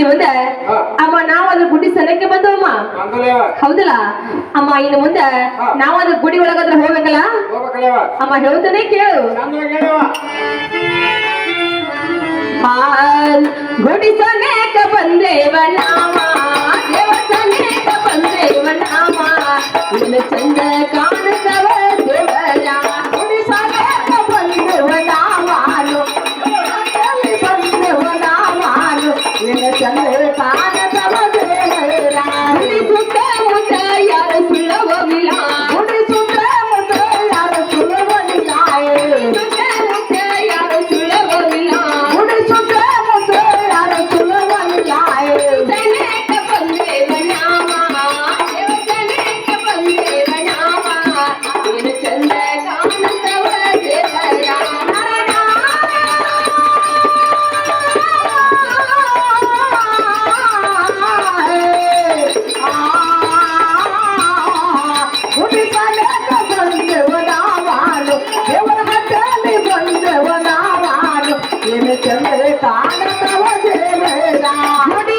ಪರಮ ಹಾ ಇದು ಮುಂದೆ ಹಾ. ಅಮ್ಮ ನಾವಾದ್ರೂ ಗುಡಿ ಸಲಕ್ಕೆ ಬಂದವಮ್ಮ ಬಂದಲೇವ ಹೌದಲ್ಲ ಅಮ್ಮ ಇನ್ನು ಮುಂದೆ ಹಾ. ನಾವಾದ್ರೂ ಗುಡಿ ಒಳಗಾದ್ರೆ ಹೋಗ್ಬೇಕಲ್ಲ ಹೋಗ್ಬೇಕಲೇವ ಅಮ್ಮ ಹೇಳ್ತಾನೆ ಕೇಳು ಚಂದ್ರಾಗ ಹೇಳವ ಹಾಲ್ ಗುಡಿ ಸನೇಕ ಬಂದೇವ ನಾಮ ದೇವಸನೇಕ ಬಂದೇವ ನಾಮ ಇನ್ನು ಚಂದ ಕಾಣಿಸವ ಗುಡಿ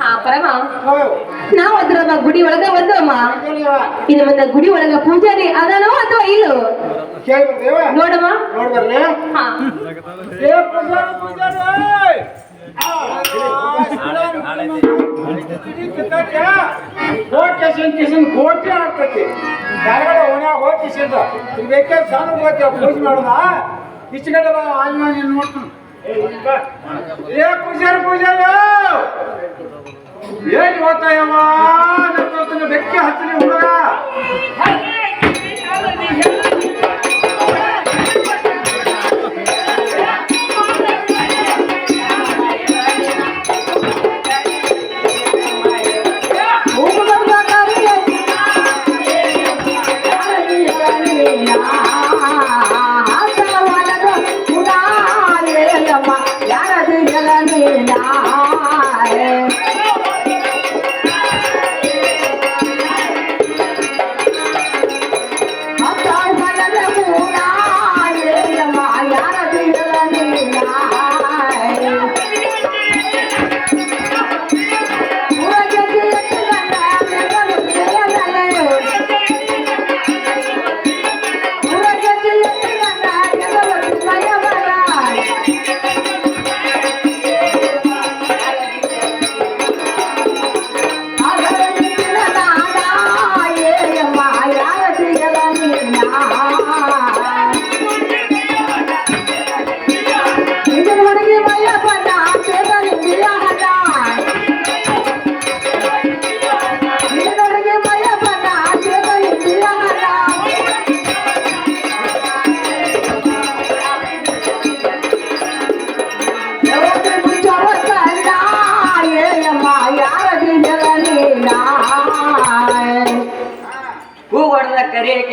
ಹಾ ಪರಮ. ನಾವು ಅದ್ರ ಗುಡಿ ಒಳಗ ಬಂದವಮ್ಮ ಇದು ಮುಂದೆ ಗುಡಿ ಒಳಗ ಪೂಜಾರಿ ಅದನೋ ಅಥವಾ ಬರ್ದೇವ ನೋಡಮ್ಮ. ಹೋಗಿ ಕಿಶನ್ ಗೋಟಿ ಆಡ್ತೈತಿ. ಕೆಳಗಡೆ ಓಣ್ಯಾಗ ಹೋಗಿ ಕಿಶನ್ ಇಲ್ಲಿ ಬೇಕಾದ್ರೆ ಸಣ್ಣ ಹೋಗ್ತೀವಿ ಪೂಜೆ ಮಾಡೋದ. ಇಷ್ಟು ಕಡೆ ಬಾ ಆಜ್ ಮಾಡಿ ನೀನು ನೋಡ್ತಾನೆ. ಏ ಪೂಜಾರಿ ಪೂಜಾರಿ ಏನ್ ಓದ್ತಾಯವ್ವ ನನ್ನ ಬೆಕ್ಕೆ ಹಚ್ಚಲಿ ಹುಡುಗ.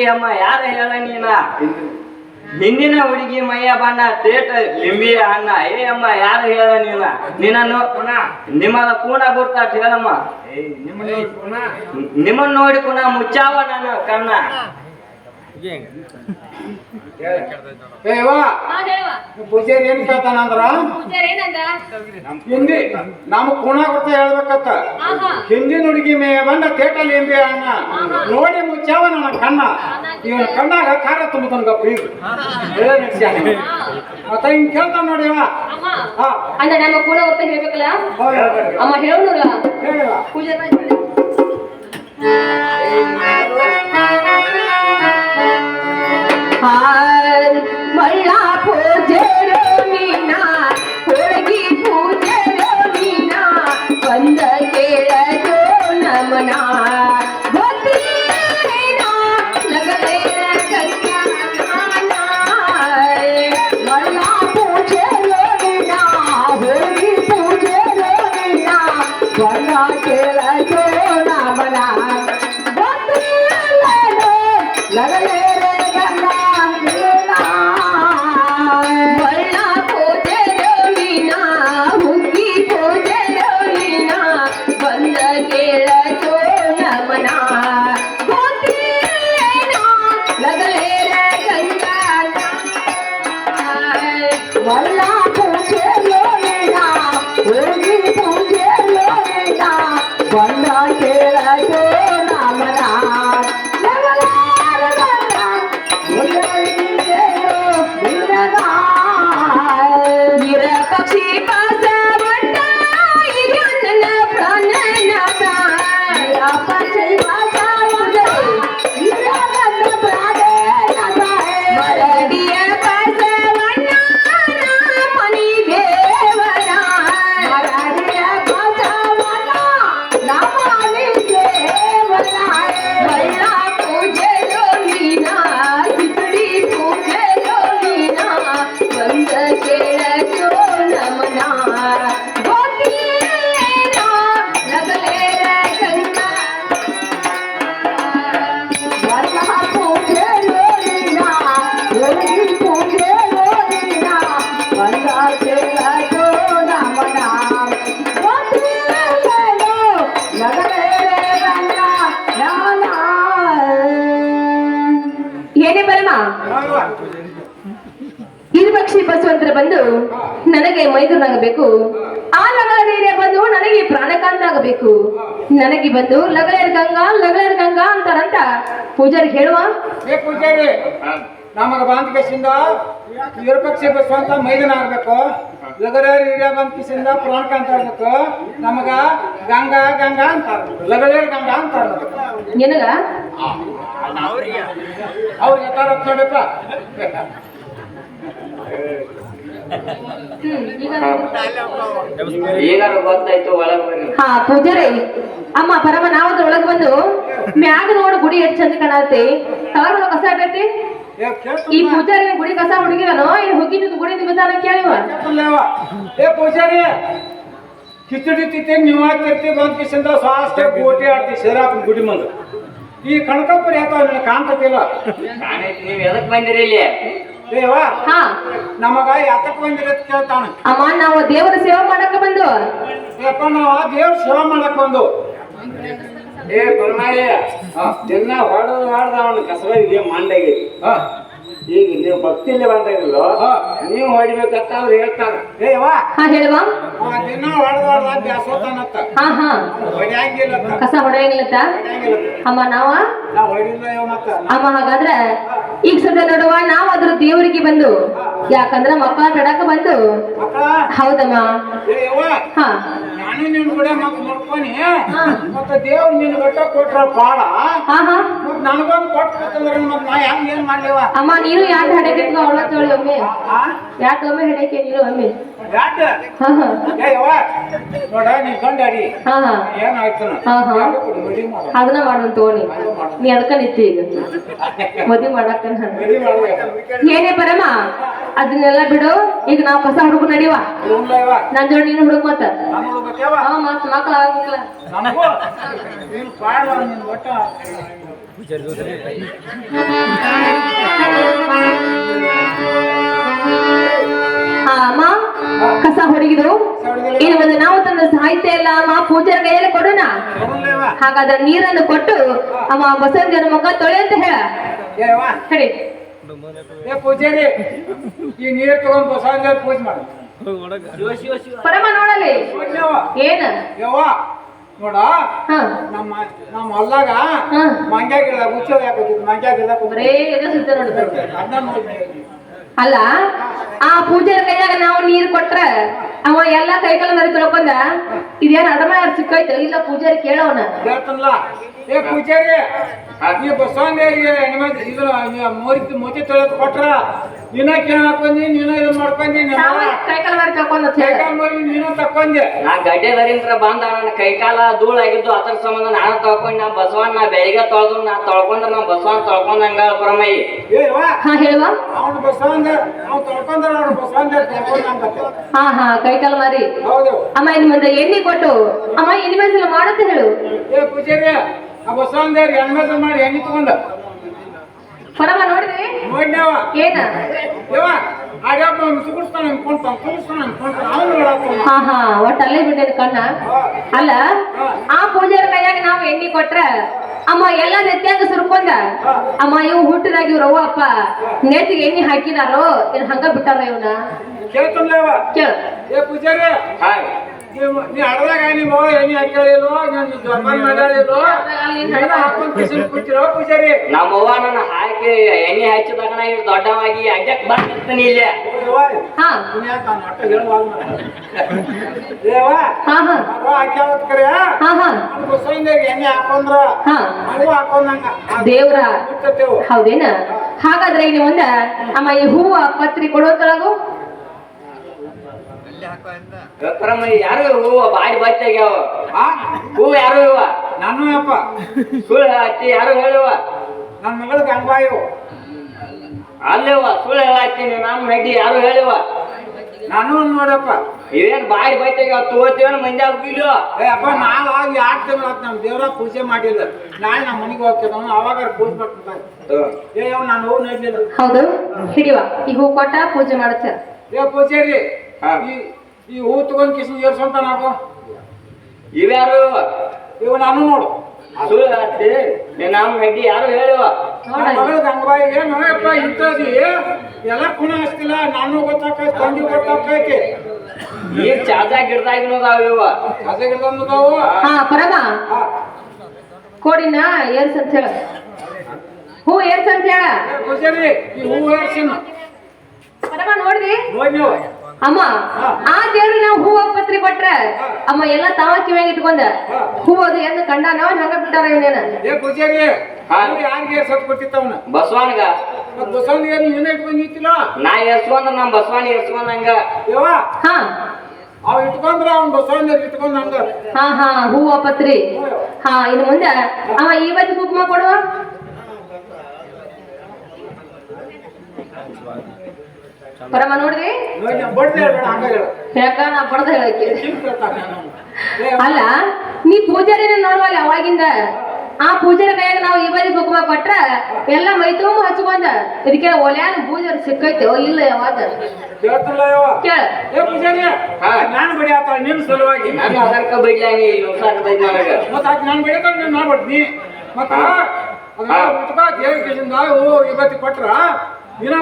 ಅಮ್ಮ ಯಾರ ಹೇಳ ನೀನ? ಹಿಂದಿನ ಹುಡುಗಿ ಮೈಯ ಬಣ್ಣ ತೇಟ ಲಿಂಬಿಯ ಅಣ್ಣ ಏ ಅಮ್ಮ ಯಾರು ಹೇಳ ನೀನ? ನಿನ್ನನ್ನು ನಿಮ್ಮದ ಕೂಣ ಗುರ್ತಾಟ ಹೇಳಮ್ಮ ನಿಮ್ಮನ್ನ ನೋಡಿ ಕುಣ ಮುಚ್ಚಾವ ನಾನು ಕಣ್ಣ ಪೂಜಾರಿ ಏನ್ ಕೇಳ್ತಾನ ಅಂದ್ರ? ಹಿಂದಿ ನಮ್ ಕುಣ ಕೊಡ್ತಾ ಹೇಳ್ಬೇಕತ್ತ ಹಿಂದಿನ ಹುಡುಗಿ ಮೇ ಬಂದ ತೇಟಲ್ಲಿ ಎಂಬಿ ಅಣ್ಣ. ನೋಡಿ ಮುಚ್ಚಾವ ನನ್ನ ಕಣ್ಣ. ಇವನ ಕಣ್ಣಾಗ ಖಾರ ತುಂಬತನ ಗಪ್ಪ ಈಗ. ಮತ್ತ ಹಿಂಗ್ ಕೇಳ್ತಾನ ನೋಡಿ ಅಂದ್ರೆ ನಮ್ಮ ಕೂಡ ಗೊತ್ತ ಹೇಳ್ಬೇಕಲ್ಲ. ಅಮ್ಮ ಹೇಳ ಹೇಳಿವ ವಿರೂಪಾಕ್ಷಿ ಬಸವಂತರ ಬಂದು ನನಗೆ ಮೈದೂರನಾಗಬೇಕು ಆ ಲಗಳ ಧೈರ್ಯ ಬಂದು ನನಗೆ ಪ್ರಾಣಕಾಂತ ಆಗಬೇಕು. ನನಗೆ ಬಂದು ಲಗಳೇರ್ ಗಂಗಾ ಲಗಳೇರ್ ಗಂಗಾ ಅಂತಾರಂತ ಪೂಜಾರಿ ಹೇಳುವ? ಏ ಪೂಜಾರಿ ನಮಗ ಬಂದ ವಿರುಪಕ್ಷಿ ವಿರೂಪಾಕ್ಷಿ ಬಸವಂತ ಮೈದನ ಆಗಬೇಕು. ಲಗಳೇರ್ ಹಿರಿಯ ಬಂದ ಪ್ರಾಣಕಾಂತ ಆಗ್ಬೇಕು. ನಮಗ ಗಂಗಾ ಗಂಗಾ ಅಂತ ಲಗಲೇರ್ ಗಂಗಾ ಅಂತಾರ. ನಿನಗ? ಅವ್ರಿಗೆ ತರ ನೋಡಪ್ಪ ಹ್ಮ್ ಈಗ ಈಗಾರು ಗೊತ್ತಾಯ್ತು ಒಳಗ್ ಬರ್ರಿ ಹಾ ಪೂಜಾರಿ. ಅಮ್ಮ ಪರಮ ನಾವದ ಒಳಗ್ ಬಂದು ಮ್ಯಾಗ ನೋಡು ಗುಡಿ ಎಷ್ಟ್ ಚಂದ ಕಾಣತ್ತೆ. ತಳಗ ಕಸ ಆಗೈತಿ ಈ ಪೂಜಾರಿ ಗುಡಿ ಕಸ ಹುಡುಗಿರನೋ ಏನ್ ಹೋಗಿದ್ದು ಗುಡಿ ನಿಮಿತ್ತಾನ ಕೇಳಿವ? ಏ ಪೂಜಾರಿ ಕಿಚಡಿ ತಿತ್ತೆ ನೀವು ಹಾಕ್ತಿರ್ತಿ ಬಂದ ಕೇಸಿಂದ ಸ್ವಾಸ್ಥ್ಯ ಗೋಟಿ ಆಡ್ತಿ ಸೇರಾಪನ ಗುಡಿ ಮುಂದೆ. ಈ ಕಣಕಪ್ಪರಿ ಯಾಕೋ ನನಗೆ ಕಾಣ್ತತಿಲ್ಲ ಕಾಣೈತಿ ನೀವ್ ಎದಕ್ ಬಂದಿರಿ ಇಲ್ಲಿ? ಏವಾ ಹಾ. ನಮಗ ಯಾತಕ್ ಬಂದಿರತ್ ಕೇಳ್ತಾನ. ಅಮ್ಮ ನಾವು ದೇವರ ಸೇವೆ ಮಾಡಕ ಬಂದು ಯಪ್ಪ ನಾವು ದೇವ್ರ ಸೇವೆ ಮಾಡಕ್ ಬಂದು ಏ ಪರಮಾಯ ದಿನ ಹೊಡೆದು ಹೊಡೆದ ಅವನ ಕಸಬರಿಗೆ ಮಂಡಾಗಿ? ಈಗ ನೀವು ಭಕ್ತಿಲಿ ಬಂದಾಗಿಲ್ಲ ನೀವು ಹೊಡಿಬೇಕಂತ ಅವ್ರು ಹೇಳ್ತಾರೆ. ಏ ವಾ ಹಾ ಹೇಳುವ. ದಿನ ಹೊಡೆದು ಹೊಡೆದ ಬ್ಯಾಸೋತಾನತ್ತ ಹಾ ಹಾ. ಹೊಡ್ಯಾಂಗಿಲ್ಲತ್ತ. ಕಸ ಹೊಡೆಯಂಗಿಲ್ಲತ್ತ? ಅಮ್ಮ ನಾವ? ನಾ ಹೊಡಿಲ್ಲ ಇವ ಮತ್ತ. ಅಮ್ಮ ಹಾಗಾದ್ರೆ ಈಗ ಸದ್ಯ ನೋಡುವ ನಾವು ಅದ್ರ ದೇವರಿಗೆ ಬಂದು. ಯಾಕಂದ್ರೆ ಮಕ್ಕಳ ತಡಕ ಬಂದು. ಹೌದಮ್ಮ. ಹಾ. ನಾನು ನಿನ್ ಕೂಡ ನೋಡ್ಕೊನಿ ಮತ್ತೆ ದೇವ್ರ ನಿನ್ ಗಟ್ಟ ಕೊಟ್ರ ಬಾಳ. ಹಾ ಹಾ. ನನಗೊಂದು ಕೊಟ್ಬಿಟ್ಟಂದ್ರ ಮತ್ ನಾ ಹೆಂಗ್ ಏನ್ ಮಾಡ್ಲಿವ? ಅಮ್ಮ ನೀನು ಯಾಕೆ ಅವಳ ತೋಳಿ ಒಮ್ಮೆ. ಯಾಕೆ ಒಮ್ಮೆ ಹೆಡಕ್ಕೆ ನೀನು ಒಮ್ಮೆ. ಯಾಟ ಹಾ ಹಾ. ಏ ಯವ್ವ ನೋಡ ನೀ ಗಂಡಾಡಿ ಹಾ ಹಾ. ಏನಾಯ್ತು ಹಾ, ಹಾ. ಅದನ್ನ ಮಾಡೋಣ ತೋಣಿ. ನೀ ಅದಕ್ಕ ನಿತ್ತಿ ಈಗ. ಮದ್ವಿ ಮಾಡಕ್ಕ ಏನೇ ಪರಮ ಅದನ್ನೆಲ್ಲ ಬಿಡು. ಈಗ ನಾವು ಹೊಸ ಹುಡುಗ ನಡೀವ. ನನ್ ಜೋಡಿ ನೀನು ಹುಡುಗ ಮತ್ತ. ಆಗಿಲ್ಲ ಮತ್ ಮಕ್ಳ ಆಗ್ಬೇಕಲ್ಲ ಅಮ್ಮ ಕಸ ಹೊರಗಿದ್ರು ಇದು ಒಂದು ನಾವು ತಂದ ಸಾಹಿತ್ಯ ಎಲ್ಲ ಅಮ್ಮ ಪೂಜಾರ ಕೈಯಲ್ಲಿ ಕೊಡೋಣ. ಹಾಗಾದ್ರೆ ನೀರನ್ನು ಕೊಟ್ಟು ಅಮ್ಮ ಬಸವನ ಮುಖ ತೊಳೆ ಅಂತ ಹೇಳ. ಹೇಳಿ. ಏ ಪೂಜಾರಿ ಈ ನೀರ್ ತಗೊಂಡ್ ಬಸವನ ಪೂಜೆ ಮಾಡು. ಪರಮ ನೋಡಲಿ. ಏನ್ ಏನ? ಯವ್ವ ನೋಡ ಹಾ. ನಮ್ಮ ನಮ್ಮ ಹೊಲ್ದಾಗ ಹ. ಮಂಗ್ಯ ಗಿಡ ಉಚ್ಚ ಯಾಕತ್ತಿದ್ ಮಂಗ್ಯ ಗಿಡ ಬರೇ ಎದೆ ಸುತ್ತ ನೋಡುದು ಅದನ್ನ ನೋಡಿ ಅಲ್ಲ ಆ ಪೂಜಾರ ಕೈಯಾಗ ನಾವು ನೀರು ಕೊಟ್ರ ಅವ ಎಲ್ಲ ಕೈಕಾಲ ಮರಿ ತೊಳ್ಕೊಂಡ ಇದೇನ್ ಅಡಮ ಸಿಕ್ಕೈತೆ ಇಲ್ಲ ಪೂಜಾರಿ ಕೇಳವನ ಏ ಪೂಜಾರಿ ನೀ ಬಸವಣ್ಣರಿಗೆ ಇದು ಮೋರಿ ಮೋತಿ ತೊಳೆದು ಕೊಟ್ರ ನೀನ ಕೇಳ ಹಾಕೊಂಡಿ ನೀನ ಇದು ಮಾಡ್ಕೊಂಡಿ ನಾವು ಕೈಕಾಲ ಮರಿ ತೊಳ್ಕೊಂಡ್ ಅಂತ ಹೇಳ. ಕೈಕಾಲ್ ಮರಿ ನೀನು ತಕೊಂಡೆ ನಾ ಗಡ್ಡೆದರಿಂದ ಬಂದ ನನ್ನ ಕೈಕಾಲ ಧೂಳಾಗಿದ್ದು ಅದ್ರ ಸಂಬಂಧ ನಾನು ತೊಳ್ಕೊಂಡ್ ನಾ ಬಸವಣ್ಣ ನಾ ಬೆಳಿಗ್ಗೆ ತೊಳೆದು ನಾ ತೊಳ್ಕೊಂಡ್ರ ನಾ ಬಸವಣ್ಣ ತೊಳ್ಕೊಂಡಂಗ ಪರಮಯ್ಯ ಹೇಳುವ. ಅವನು ಬಸವಂದ ಅವ್ನು ತೊಳ್ಕೊಂಡ್ರ ಅವ್ನು ಬಸವಂದ ತೊಳ್ಕೊಂಡ್ ಹಾ ಹಾ ಕೈಕಾಲ ಮಾರಿ ಹೌದು. ಅಮ್ಮ ಇನ್ ಮುಂದೆ ಎಣ್ಣೆ ಕೊಟ್ಟು. ಅಮ್ಮ ಎಣ್ಣೆ ಮೆಣಸಿನ ಮಾಡುತ್ತೆ ಹೇಳು. ಏ ಪೂಜಾರಿ ಆ ಬಸವಂದ ಎಣ್ಣೆ ಮಾಡಿ ಎಣ್ಣೆ ತಗೊಂಡ. ಪರಮ ನೋಡಿದ್ರಿ ಏನ? ಹಾ ಹಾ ಒಟ್ಟ ಅಲ್ಲೇ ಬಿಟ್ಟೇನೆ ಕಣ್ಣ ಅಲ್ಲ ಆ ಪೂಜಾರ ಕೈಯಾಗ ನಾವು ಎಣ್ಣೆ ಕೊಟ್ರ ಅಮ್ಮ ಎಲ್ಲ ನೆತ್ತಿಯಾಗ ಸುರ್ಕೊಂಡ. ಅಮ್ಮ ಇವ್ ಹುಟ್ಟಿದಾಗ ಇವ್ರ ಅವ್ವ ಅಪ್ಪ ನೆತ್ತಿಗೆ ಎಣ್ಣೆ ಹಾಕಿದಾರೋ ಏನ್ ಹಂಗ ಬಿಟ್ಟಾರ ಇವನ? ಕೇಳ. ಏ ಪೂಜಾರಿ. ಹಾಯ್. ನೀವು ನೀ ಹಡ್ದಾಗ ನಿಮ್ಮ ಎಣ್ಣೆ ಹಾಕ್ಯಾಳಿಲ್ವೋ ನಾನು ಜೋಪಾನ ಮಾಡ್ಯಾಳಿಲ್ವೋ ಹಾಕೊಂಡು ಹಾಕೊಂಡ್ ಕಿಸಿನ್ ಕೂತಿರೋ ಪೂಜಾರಿ? ನಮ್ಮವ್ವ ನನ್ನ ಹಾಕಿ ಎಣ್ಣೆ ಹಚ್ಚಿದಾಗ ನಾ ಇವ್ರು ದೊಡ್ಡವಾಗಿ ಅಡ್ಡಕ್ ಬಂದಿರ್ತೀನಿ ಇಲ್ಲೇ. ಹಾಕ್ಯಾವತ್ ಕರೆ, ಎಣ್ಣೆ ಹಾಕೊಂಡ್ರ ಹಾಕೊಂಡಂಗ. ದೇವ್ರ. ಹೌದೇನ? ಹಾಗಾದ್ರೆ ಇಲ್ಲಿ ಮುಂದ ಅಮ್ಮ ಈ ಹೂವ ಪತ್ರಿ ಕೊಡೋದ್ರೊಳಗು ಪರಮಯ್ಯ ಯಾರು ಹೂವ ಬಾಯಿ ಬತ್ತಾಗ್ಯಾವ ಆ? ಹೂವ ಯಾರು ಇವ ನಾನು ಯಪ್ಪ. ಸುಳ್ಳು ಹಚ್ಚಿ ಯಾರು ಹೇಳುವ? ನನ್ನ ಮಗಳು ಗಂಗಾಯು ಅಲ್ಲೇವ ಸುಳ್ಳು ಹೇಳತ್ತೀನಿ ನಮ್ಮ ನಡಿ ಯಾರು ಹೇಳುವ? ನಾನು ನೋಡಪ್ಪ. ಇವೇನ್ ಬಾಯಿ ಬೈತಾಗ ತಗೋತೀವನ ಮಂದಿ ಹೋಗಿಲ್ಲ ಏ ಅಪ್ಪ ನಾಳೆ ಆಗಿ ಎರಡು ತಿಂಗಳು ಆಯ್ತು ನಮ್ಮ ದೇವ್ರ ಪೂಜೆ ಮಾಡಿಲ್ಲ. ನಾಳೆ ನಮ್ಮ ಮನೆಗೆ ಹೋಗ್ತೇವೆ ಅವಾಗ ಪೂಜೆ ಮಾಡ್ತಾರೆ ಏ ಅವ್ ನಾನು ಹೋಗಿ ನೋಡ್ಲಿಲ್ಲ. ಹೌದು ಹಿಡಿವ ಈ ಹೂ ಕೊಟ್ಟ ಪೂಜೆ ಮಾಡುತ್ತೆ. ಏ ಪೂಜೆ ಹಾ. ಈ ಈ ಹೂ ತಗೊಂಡ್ ಕಿಸಿನ ಏರ್ಸಂತ ನಾವು ಇವ್ಯಾರು? ಇವ್ ನಾನು ನೋಡು. ಸುಳ್ಳು ಹತ್ತಿ ನಮ್ಮ ನಡಿ ಯಾರು ಹೇಳುವ ನನ್ನ ಮಗಳಿಗೆ ಹಂಗಾಯಿ ಏನು ಯಪ್ಪ ಇಂಥದಿ ಎಲ್ಲ ಕುಣ ಹಚ್ತಿಲ್ಲ ನಾನು ಗೊತ್ತಾಕೈತಿ ತಂಗಿ ಗೊತ್ತಾಕೈತಿ. ಈಗ ಚಾಜಾ ಗಿಡದಾಗಿನೂ ಅದಾವ ಇವ? ಕಸಗಿಡದವು ಹಾ. ಪರಮ. ಕೋಡಿನ ಏರ್ಸ್ ಅಂತ ಹೇಳ. ಹೂ ಏರ್ಸ್ ಅಂತ ಹೇಳ. ಪೂಜಾರಿ ಈ ಹೂ ಏರ್ಸಿನ. ಪರಮ ನೋಡ್ರಿ ನೋಡಿ ನೀವು ಅಮ್ಮ ಆ ದೇವ್ರಿಗೆ ನಾವು ಹೂವ ಪತ್ರಿ ಕೊಟ್ರ ಅಮ್ಮ ಎಲ್ಲ ತಾವ ಕಿವ್ಯಾಗ ಇಟ್ಕೊಂಡ. ಹೂವು ಅದು ಎಂದು ಕಂಡಾನೋ ಹಂಗ ಬಿಟ್ಟಾರ ಇವನೇನ? ಏ ಪೂಜಾರಿ ಹಾ. ಯಾರಿಗೆ ಏರ್ಸತ್ ಕೊಟ್ಟಿತ್ತವನ ಬಸವನ್ಗ. ಮತ್ ಬಸವನಿಗೆ ನೀನೇ ಇಟ್ಕೊಂಡು ನಿಂತಿಲ್ಲ? ನಾ ಎರ್ಸ್ಕೊಂಡ್ ನಮ್ ಬಸವನ್ ಎರ್ಸ್ಕೊಂಡಂಗ ಯವ್ವ ಹಾ. ಅವ್ ಇಟ್ಕೊಂಡ್ರ ಅವ್ನ ಬಸವನ ಇಟ್ಕೊಂಡ್ ಹಂಗ. ಹಾ ಹಾ ಹೂವ ಪತ್ರಿ ಹಾ ಇನ್ನು ಮುಂದೆ ಅವ ಇವತ್ತು ಕುಕ್ಮ ಕೊಡುವ? ಪರಮ ನೋಡ್ರಿ ನೋಡಿ ನಾ ಬಡ್ದೆ ಹೇಳ್ಬೇಡ ಹಂಗ ಹೇಳು ಯಾಕ ನಾ ಬಡದ ಹೇಳಕ್ಕೆ. ಅಲ್ಲ ನೀ ಪೂಜಾರಿನ ನೋಡುವಲ್ಲ ಅವಾಗಿಂದ? ಆ ಪೂಜಾರಿ ಕೈಯಾಗ ನಾವು ಇವರಿ ಕುಕುಮ ಕೊಟ್ರ ಎಲ್ಲ ಮೈ ತುಂಬ ಹಚ್ಕೊಂಡ. ಇದಕ್ಕೆ ಒಲ್ಯಾನ ಪೂಜಾರಿ ಸಿಕ್ಕೈತೆ ಇಲ್ಲ ಯಾವಾಗ? ಇವತ್ತಿ ಕೊಟ್ರ ದಿನ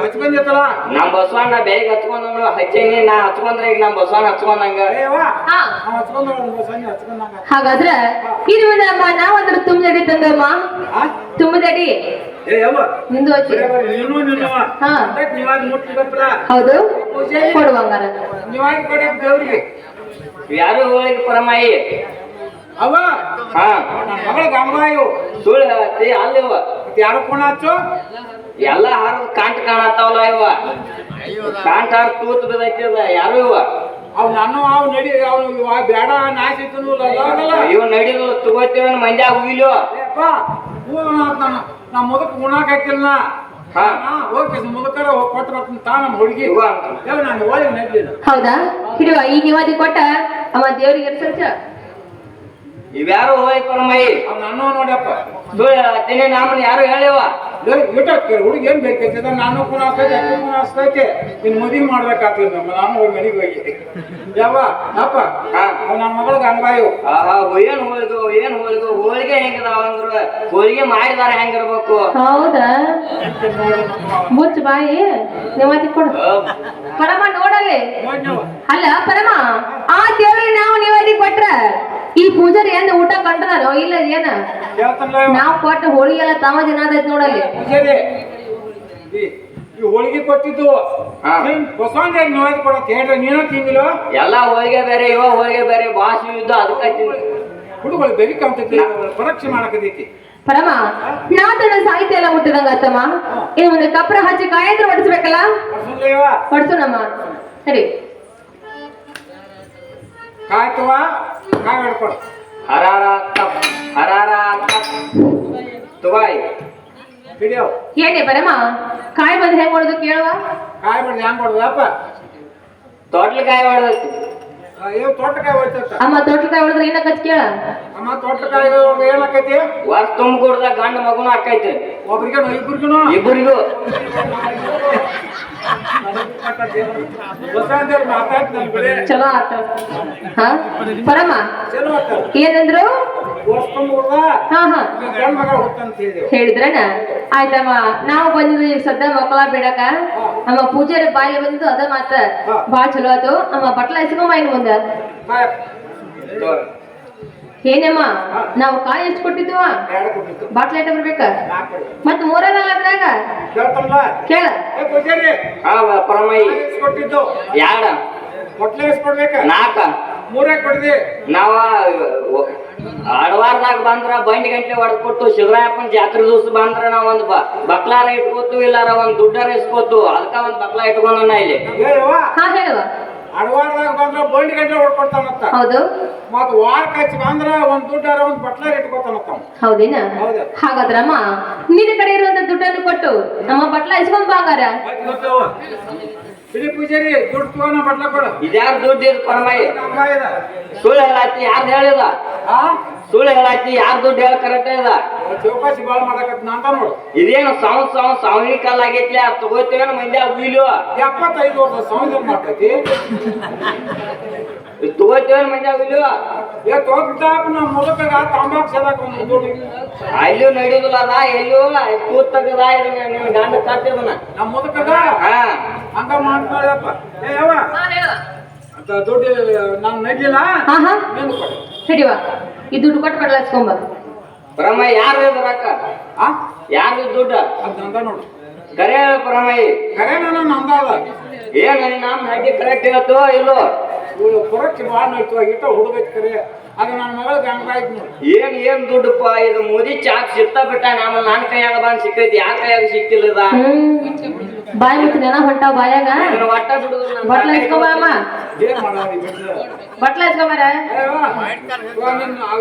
ಹಚ್ಕೊಂದಿತ್ತಲ್ಲ ನಮ್ ಬಸವಣ್ಣ ಬೇಗ ಹಚ್ಕೊಂಡ್ ಹಚ್ಚೇನಿ ನಾ ಹಚ್ಕೊಂಡ್ರೆ ಈಗ ನಮ್ ಬಸವಣ್ಣ ಹಚ್ಕೊಂಡಂಗ. ಹಾಗಾದ್ರ ಇದು ನಮ್ಮ ನಾವಂದ್ರ ತುಂಬದಡಿ ತಂದಮ್ಮ ಆ? ತುಂಬದಡಿ. ನಿಂದು ಹೌದು. ಕೊಡುವಂಗಾರ. ನೀವಾಗಿ ಕೊಡ ದೇವ್ರಿಗೆ. ಯಾರು ಹೋಳಿಗೆ ಪರಮಾಯಿ? ಅವ ಹಾ. ಮಗಳ ಗಂಗಾಯು ಸುಳ್ಳು ಹೇಳತ್ತಿ ಅಲ್ಲಿ ಯಾರು ಫೋನ್ ಹಚ್ಚು. ಎಲ್ಲ ಹಾರದ ಕಾಂಟ್ ಕಾಣತ್ತಾವಲ್ಲ ಇವ. ಕಾಂಟ್ ಹಾರ ತೂತ್ ಬಿದ್ದೈತಿ ಅದ. ಯಾರು ಇವ? ಅವ್ ನಾನು ಅವ್ ನಡಿ ಅವ್ ಇವ ಬೇಡ ನಾಶ ಇತ್ತು ಇವ ನಡಿದು ತಗೋತೀವ ಮಂಡ್ಯಾಗ ಹುಯ್ಲು ನಮ್ಮ ಮುದಕ್ ಉಣಾಕ್ ಹಾಕಿಲ್ಲ ಹೌದಾ? ಹಿಡಿಯುವ ಈ ನಿವಾದಿ ಕೊಟ್ಟ ಅಮ್ಮ ದೇವ್ರಿಗೆ ಇವ್ಯಾರು ಸುಳ್ಳು ಹೇಳತ್ತೀನಿ ನಮ್ಮನ್ನ ಯಾರು ಹೇಳಿವ? ಊಟ ಹುಡುಗ ಏನ್ ಬೇಕೈತೆ ನಾನು ಕೂಡ ಆಸ್ತೈತೆ ಅಕ್ಕ ಕೂಡ ಆಸ್ತೈತೆ ಇನ್ ಮದುವೆ ಮಾಡ್ಬೇಕಾಗ್ತದೆ ನಮ್ಮ ನಾನು ಹೋಗಿ ಮನೆಗೆ ಹೋಗಿ ಯಾವ ಅಪ್ಪ ನನ್ನ ಮಗಳ ಅನ್ಬಾಯು. ಆಹಾ ಏನ್ ಹೋಳಿಗೆ ಏನ್ ಹೋಳಿಗೆ ಹೋಳಿಗೆ ಹೆಂಗದಾವ ಅಂದ್ರು? ಹೋಳಿಗೆ ಮಾಡಿದಾರ ಹೆಂಗಿರ್ಬೇಕು? ಹೌದಾ? ಮುಚ್ಚ ಬಾಯಿ. ನಿಮ್ಮತಿ ಕೊಡು. ಪರಮ ನೋಡಲ್ಲಿ. ನೋಡಿ ಅಲ್ಲ ಪರಮ ಆ ದೇವ್ರಿಗೆ ನಾವು ನಿವಾದಿ ಕೊಟ್ರ ಈ ಪೂಜಾರಿ ಏನ್ ಊಟ ಕಂಡ್ರನೋ ಇಲ್ಲ ಏನ? ನಾವ್ ಕೊಟ್ಟ ಹೋಳಿಗೆ ಎಲ್ಲ ತಾವ ಜನ ಆದೈತ್ ನೋಡಲ್ಲಿ. ಈ ಹೋಳಿಗೆ ಕೊಟ್ಟಿದ್ದು ಹಾ. ಹೊಸಂಗ ಕೊಡತ್ತೆ ಹೇಳ್ರಿ ನೀನು ತಿಂದಿಲ್ಲ ಎಲ್ಲ ಹೋಳಿಗೆ ಬೇರೆ ಇವ ಹೋಳಿಗೆ ಬೇರೆ ಭಾಷೆ ಇದ್ದು ಅದಕ್ಕೆ ಹುಡುಗಳು ಬೆರಿಕ ಬೆರಿಕಾಂತೈತಿ ಪರೀಕ್ಷೆ ಮಾಡಕತೈತಿ ಪರಮ ನಾ ತನ್ನ ಸಾಹಿತ್ಯ ಎಲ್ಲ ಮುಟ್ಟಿದಂಗ ಅತ್ತಮ್ಮ ಇನ್ನು ಒಂದು ಕಪ್ರ ಹಚ್ಚಿ ಕಾಯಂತ್ರ ಹೊಡಿಸ್ಬೇಕಲ್ಲ? ಹೊಡ್ಸೋಣಮ್ಮ ಸರಿ. ಕಾಯ್ತವ? ಕಾಯಿ ಹಿಡ್ಕೊಳ ಹರಾರ ತಪ್ ಹರಾರ ತಪ್. ದುಬಾಯ್ ಹಿಡಿಯೋ. ಏನೇ ಬರಮ್ಮ ಕಾಯಿ ಬಂದ್ರೆ ಹೆಂಗ್ ಹೊಡೆದು ಕೇಳುವ? ಕಾಯಿ ಬಿಡ್ರಿ ಹೆಂಗ್ ಹೊಡೆದಪ್ಪ ತೋಟ್ಲಕಾಯಿ ಹೊಡೆದೈತಿ ಅಯ್ಯೋ ತೋಟಕಾಯಿ ಹೋಯ್ತತ್ತ ಅಮ್ಮ ತೋಟಕಾಯಿ ಹೊಡೆದ್ರೆ ಏನ ಕಚ್ ಕೇಳ. ಅಮ್ಮ ತೋಟಕಾಯಿ ಏನಾಕೈತಿ ವರ್ಷ ತುಂಬಿಕೊಡ್ದಾಗ ಗಂಡ ಮಗುನು ಆಕೈತಿ. ಒಬ್ರಿಗೆ ಇಬ್ರಿಗೂ. ಇಬ್ಬರಿಗೂ ಚಲೋ ಆತ. ಪರಮ? ಏನಂದ್ರು? ಹೇಳಿದ್ರನ? ಆಯ್ತಮ್ಮ, ನಾವು ಬಂದಿದ್ವಿ ಸದ್ದ ಮಕ್ಕಳ ಬೇಡಕ ನಮ್ಮ ಪೂಜಾರ ಬಾಯಿ ಬಂದಿದ್ದು ಅದ ಮಾತ ಬಾಳ ಚಲೋ ಆತು. ಅಮ್ಮ, ಬಟ್ಲ ಇಸ್ಕೊಂಬ ಇನ್ ಮುಂದ. ಏನಮ್ಮ ನಾವು ಕಾಯಿ ಎಷ್ಟು ಕೊಟ್ಟಿದ್ವ ಬಾಟ್ಲ ಐಟ ಬರ್ಬೇಕ. ಮತ್ ಮೂರಲ್ಲ ಅದ್ರಾಗ? ಕೇಳ. ಪರಮೈ. ಕೊಟ್ಟಿದ್ದು ಯಾಡ? ಹೊಟ್ಲೆ ಎಷ್ಟ್ ಕೊಡ್ಬೇಕ ನಾಲ್ಕ ಮೂರೇ ನಾವು ನಾವ ಬಂದ್ರ ಬಂಡಿ ಗಂಟೆ ಹೊಡೆದ್ ಕೊಟ್ಟು ಶಿವರಾಯಪ್ಪನ ಜಾತ್ರೆ ದಿವಸ ಬಂದ್ರ ನಾವ್ ಒಂದ್ ಬಕ್ಲಾರ ಇಟ್ಕೋತು ಇಲ್ಲಾರ ಒಂದ್ ದುಡ್ಡಾರ ಇಸ್ಕೋತು. ಅದಕ್ಕ ಒಂದ್ ಬಕ್ಲಾ ಇಟ್ಕೊಂಡ ಇಲ್ಲಿ. ಅಡವಾರದಾಗ ಬಂದ್ರೆ ಬಂಡಿ ಗಂಟೆ ಹೊಡ್ಕೊಡ್ತಾನಂತ. ಹೌದು. ಮತ್ ವಾರ ಕಚ್ಚಿ ಬಂದ್ರ ಒಂದ್ ದುಡ್ಡಾರ ಒಂದ್ ಬಟ್ಲಾರ್ ಇಟ್ಕೊತಾನಂತ. ಅವ್ನು. ಹೌದೇನ? ಹೌದು. ಹಾಗಾದ್ರಮ್ಮ ನಿನ್ನ ಕಡೆ ಇರುವಂತ ದುಡ್ಡನ್ನು ಕೊಟ್ಟು ನಮ್ಮ ಬಟ್ಲ ಇಸ್ಕೊಂಡ್ ಬಾಂಗಾರ ಇಡಿ ಪೂಜಾರಿ ದುಡ್ಡು ತಗೋಣ ಬಟ್ಲ ಕೊಡು. ಇದ್ಯಾರ ದುಡ್ಡು ಇದು ಇದ. ಸುಳ್ಳು ಹೇಳಾತಿ ಯಾರ್ದು ಹೇಳಿದ? ಆ? ಸುಳ್ಳು ಹೇಳಾತಿ ಯಾರು ದುಡ್ಡು ಹೇಳ ಕರೆಕ್ಟ್ ಇದ ಚೌಕಾಸಿ ಬಾಳ ಮಾಡಕತ್ ಅಂತ ನೋಡು. ಇದೇನು ಸಾವು ಸಾವು ಸಾವಿನ ಕಾಲ ಆಗೈತಿ ಅದ್ ತಗೋತೇವೇನ ಮಂದ್ಯ ಉಯ್ಲು? ಎಪ್ಪತ್ತೈದು ವರ್ಷ ಮಾಡ್ತೈತಿ. ತಗೋತೇವೇನ ಮಂದ್ಯ ಉಯ್ಲು ಏ ತೋಗ್ತಾಪ ನಮ್ಮ ಮುದುಕಗ ತಂಬಾಕ್ ಸದಾಕ ಒಂದು ದುಡ್ಡು ಅಲ್ಲಿಯೂ ನಡೆಯುದಿಲ್ಲ ಅದ ಎಲ್ಲಿಯೂ ಕೂತ್ ತೆಗದ ನಿನ್ ಗಂಡ ಕಟ್ಟಿದನ ನಮ್ಮ ಮುದುಕಗ ಹಂಗ ಮಾಡ್ತಾಳಪ್ಪ ಏ ಯವ್ವ ದುಡ್ಡು ನಾನು ನಡಿಲ್ಲ ಹಾ ಹಾ ನೀನು ಕೊಡು ಹಿಡಿವ ಈ ದುಡ್ಡು ಕೊಟ್ಟು ಬದಲಾಯಿಸ್ಕೊಂಬ ಬ್ರಹ್ಮ ಯಾರು ರೊಕ್ಕ ಆ ಯಾರು ದುಡ್ಡು ಅದು ನಂದ ನೋಡು ಕರೆ ಹೇಳು ಪರಮಯ್ಯ ಕರೆ ನಾನು ಏನ್ ನಮ್ಮ ಹಡ್ಡಿ ಕರೆಕ್ಟ್ ಇವತ್ತು ಇಲ್ಲೋ ಇವಳು ಕೊರಕ್ಕೆ ಭಾಳ ನೋಯ್ತು ಇಟ್ಟ ಹುಡುಗೈತಿ ಕರೆ. ಅದು ನನ್ನ ಮಗಳಿಗೆ ಹಂಗಾಯ್ತು ನೋಡು. ಏನ್ ಏನ್ ದುಡ್ಡಪ್ಪ ಇದು ಮೋದಿ ಚಾಕ್ ಸಿತ್ತ ಬಿಟ್ಟ ಆಮೇಲೆ ನನ್ನ ಕೈಯಾಗ ಬಂದ್ ಸಿಕ್ಕೈತಿ ಯಾರ ಕೈಯಾಗ ಸಿಕ್ಕಿಲ್ಲ ಇದ? ಬಾಯಿ ನೆನ ಹೊಂಟಾವ ಬಾಯಾಗ. ಹೊಟ್ಟ ಬಿಡುದು ಬಟ್ಲ ಇಸ್ಕೊಂಬ ಅಮ್ಮ ಏನ್ ಬಿಡ್ಲ? ಬಟ್ಲ? ಇಸ್ಕೊಂಬಾರ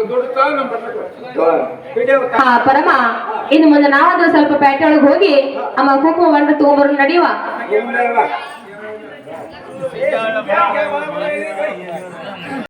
ದುಡ್ಡು ನಮ್ಮ ಹಾ ಪರಮ ಇನ್ನು ಮುಂದೆ ನಾವಾದ್ರೂ ಸ್ವಲ್ಪ ಪ್ಯಾಟೆ ಒಳಗೆ ಹೋಗಿ ಅಮ್ಮ ಕುಂಕುಮ ಬಂದ್ರೆ ತಗೊಂಬರು ನಡಿವ. செய்தாலும்